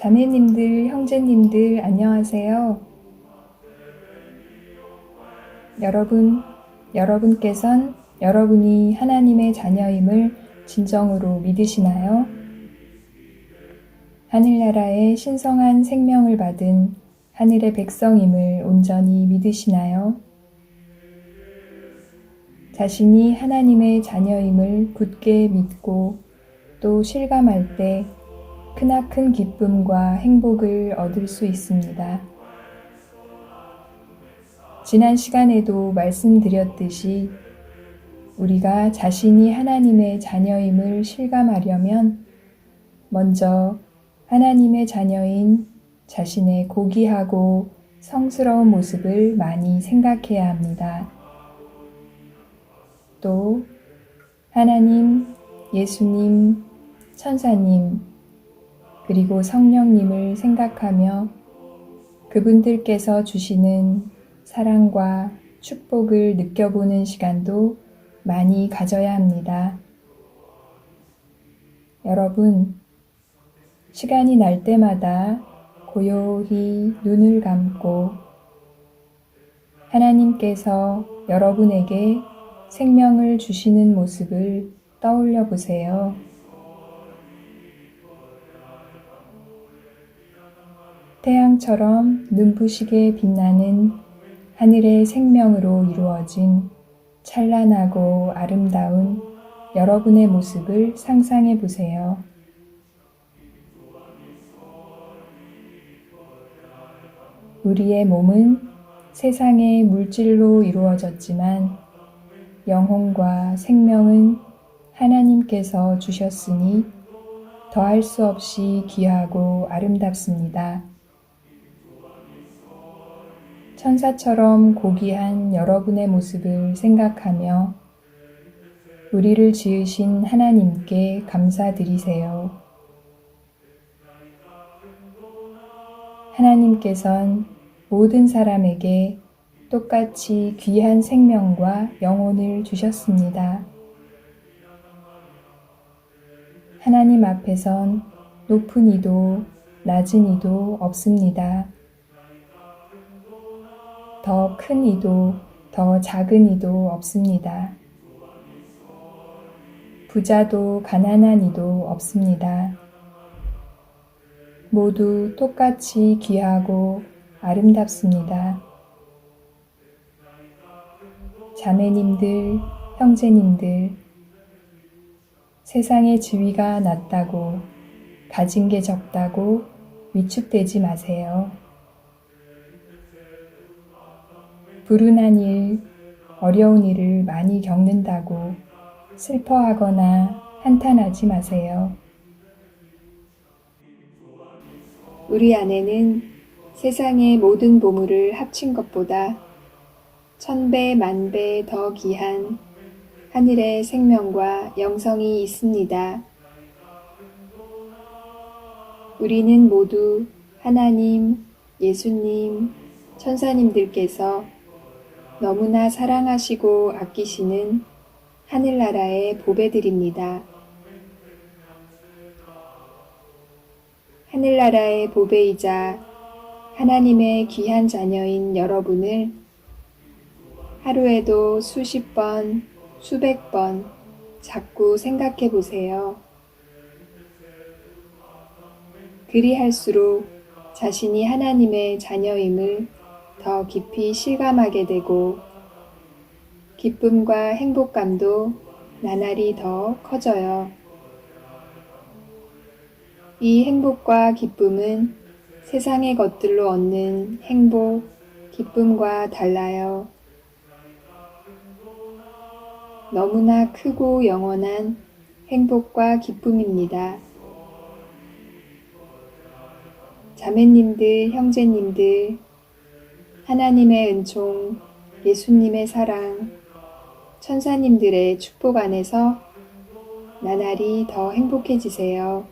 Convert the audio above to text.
자매님들, 형제님들, 안녕하세요. 여러분, 여러분께선 여러분이 하나님의 자녀임을 진정으로 믿으시나요? 하늘나라의 신성한 생명을 받은 하늘의 백성임을 온전히 믿으시나요? 자신이 하나님의 자녀임을 굳게 믿고 또 실감할 때 크나큰 기쁨과 행복을 얻을 수 있습니다. 지난 시간에도 말씀드렸듯이 우리가 자신이 하나님의 자녀임을 실감하려면 먼저 하나님의 자녀인 자신의 고귀하고 성스러운 모습을 많이 생각해야 합니다. 또 하나님, 예수님, 천사님, 그리고 성령님을 생각하며 그분들께서 주시는 사랑과 축복을 느껴보는 시간도 많이 가져야 합니다. 여러분, 시간이 날 때마다 고요히 눈을 감고 하나님께서 여러분에게 생명을 주시는 모습을 떠올려 보세요. 태양처럼 눈부시게 빛나는 하늘의 생명으로 이루어진 찬란하고 아름다운 여러분의 모습을 상상해 보세요. 우리의 몸은 세상의 물질로 이루어졌지만 영혼과 생명은 하나님께서 주셨으니 더할 수 없이 귀하고 아름답습니다. 천사처럼 고귀한 여러분의 모습을 생각하며 우리를 지으신 하나님께 감사드리세요. 하나님께선 모든 사람에게 똑같이 귀한 생명과 영혼을 주셨습니다. 하나님 앞에선 높은 이도 낮은 이도 없습니다. 더 큰 이도 더 작은 이도 없습니다. 부자도 가난한 이도 없습니다. 모두 똑같이 귀하고 아름답습니다. 자매님들, 형제님들, 세상의 지위가 낮다고, 가진 게 적다고 위축되지 마세요. 불운한 일, 어려운 일을 많이 겪는다고 슬퍼하거나 한탄하지 마세요. 우리 안에는 세상의 모든 보물을 합친 것보다 천배 만배 더 귀한 하늘의 생명과 영성이 있습니다. 우리는 모두 하나님, 예수님, 천사님들께서 너무나 사랑하시고 아끼시는 하늘나라의 보배들입니다. 하늘나라의 보배이자 하나님의 귀한 자녀인 여러분을 하루에도 수십 번, 수백 번 자꾸 생각해 보세요. 그리할수록 자신이 하나님의 자녀임을 더 깊이 실감하게 되고 기쁨과 행복감도 나날이 더 커져요. 이 행복과 기쁨은 세상의 것들로 얻는 행복, 기쁨과 달라요. 너무나 크고 영원한 행복과 기쁨입니다. 자매님들, 형제님들, 하나님의 은총, 예수님의 사랑, 천사님들의 축복 안에서 나날이 더 행복해지세요.